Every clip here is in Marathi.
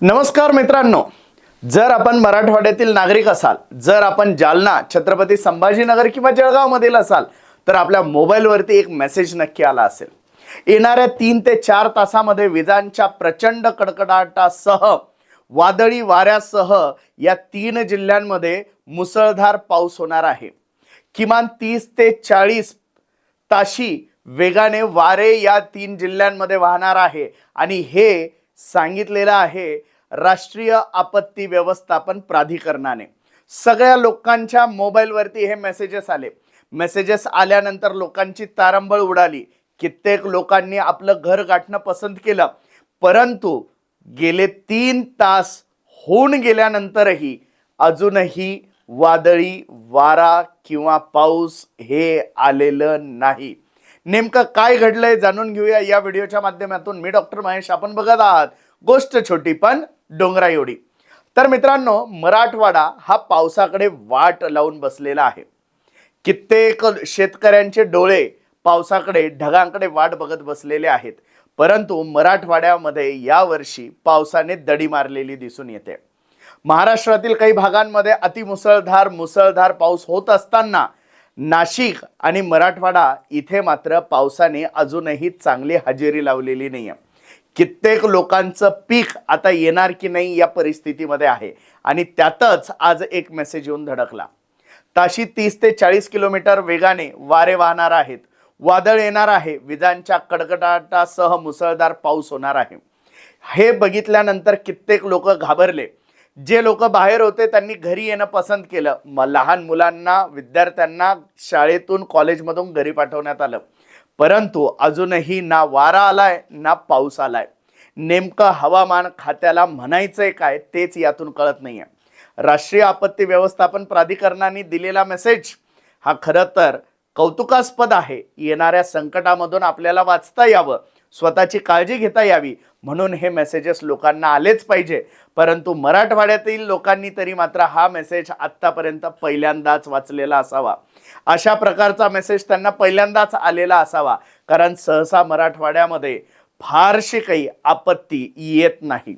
नमस्कार मित्रांनो. जर आपण मराठवाड्यातील नागरिक असाल जर आपण जालना छत्रपती संभाजीनगर किंवा जळगावमधील असाल तर आपल्या मोबाईलवरती एक मेसेज नक्की आला असेल. येणाऱ्या तीन ते चार तासामध्ये विजांच्या प्रचंड कडकडाटासह वादळी वाऱ्यासह या तीन जिल्ह्यांमध्ये मुसळधार पाऊस होणार आहे. किमान तीस ते चाळीस ताशी वेगाने वारे या तीन जिल्ह्यांमध्ये वाहणार आहे. आणि हे सांगितलेलं आहे राष्ट्रीय आपत्ती व्यवस्थापन प्राधिकरणाने. सगळ्या लोकांच्या मोबाईलवरती हे मेसेजेस आले. मेसेजेस आल्यानंतर लोकांची तारंबळ उडाली. कित्येक लोकांनी आपलं घर गाठणं पसंत केलं. परंतु गेले तीन तास होऊन गेल्यानंतरही अजूनही वादळी वारा किंवा पाऊस हे आलेलं नाही. नेमकं काय घडलंय जाणून घेऊया या व्हिडिओच्या माध्यमातून. मी डॉक्टर महेश आपण बघत आहात. गोष्ट छोटी पण डोंगरा एवढी. तर मित्रांनो मराठवाडा हा पावसाकडे वाट लावून बसलेला आहे. कित्येक शेतकऱ्यांचे डोळे पावसाकडे ढगांकडे वाट बघत बसलेले आहेत. परंतु मराठवाड्यामध्ये यावर्षी पावसाने दडी मारलेली दिसून येते. महाराष्ट्रातील काही भागांमध्ये अतिमुसळधार मुसळधार पाऊस होत असताना नाशिक आणि मराठवाडा इथे मात्र पावसाने अजूनही चांगली हजेरी लावलेली नाही आहे कित्येक लोकांचं पीक आता येणार की नाही या परिस्थितीमध्ये आहे. आणि त्यातच आज एक मेसेज येऊन धडकला. ताशी तीस ते चाळीस किलोमीटर वेगाने वारे वाहणार आहेत. वादळ येणार आहे. विजांच्या कडकडाटासह मुसळधार पाऊस होणार आहे. हे बघितल्यानंतर कित्येक लोक घाबरले. जे लोक बाहेर होते त्यांनी घरी येणं पसंत केलं. म लहान मुलांना विद्यार्थ्यांना शाळेतून कॉलेजमधून घरी पाठवण्यात आलं. परंतु अजूनही ना वारा आलाय ना पाऊस आलाय. नेमकं हवामान खात्याला म्हणायचंय काय तेच यातून कळत नाही आहे राष्ट्रीय आपत्ती व्यवस्थापन प्राधिकरणाने दिलेला मेसेज हा खरं तर कौतुकास्पद आहे. येणाऱ्या संकटामधून आपल्याला वाचता यावं. स्वतःची काळजी घेता यावी म्हणून हे मेसेजेस लोकांना आलेच पाहिजे. परंतु मराठवाड्यातील लोकांनी तरी मात्र हा मेसेज आत्तापर्यंत पहिल्यांदाच वाचलेला असावा. अशा प्रकारचा मेसेज त्यांना पहिल्यांदाच आलेला असावा. कारण सहसा मराठवाड्यामध्ये फारशी काही आपत्ती येत नाही.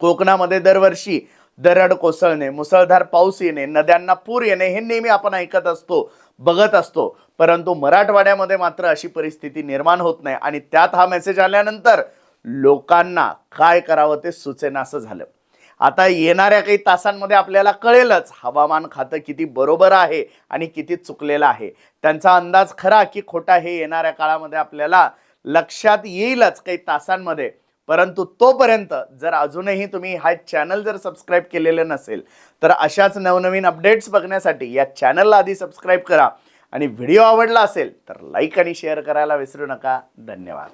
कोकणामध्ये दरवर्षी दरड कोसळणे मुसळधार पाऊस येणे नद्यांना पूर येणे हे नेहमी आपण ऐकत असतो. बघत असतो. परंतु मराठवाड्यामध्ये मात्र अशी परिस्थिती निर्माण होत नाही. आणि त्यात हा मेसेज आल्यानंतर लोकांना काय करावं ते सुचेनासं झालं. आता येणाऱ्या काही तासांमध्ये आपल्याला कळेलच हवामान खातं किती बरोबर आहे आणि किती चुकलेलं आहे. त्यांचा अंदाज खरा की खोटा हे येणाऱ्या काळामध्ये आपल्याला लक्षात येईलच काही तासांमध्ये. परंतु तोपर्यंत जर अजूनही तुम्ही हा चॅनल जर सबस्क्राईब केलेलं नसेल तर अशाच नवनवीन अपडेट्स बघण्यासाठी या चॅनलला आधी सबस्क्राईब करा. आणि व्हिडिओ आवडला असेल तर लाईक आणि शेअर करायला विसरू नका. धन्यवाद.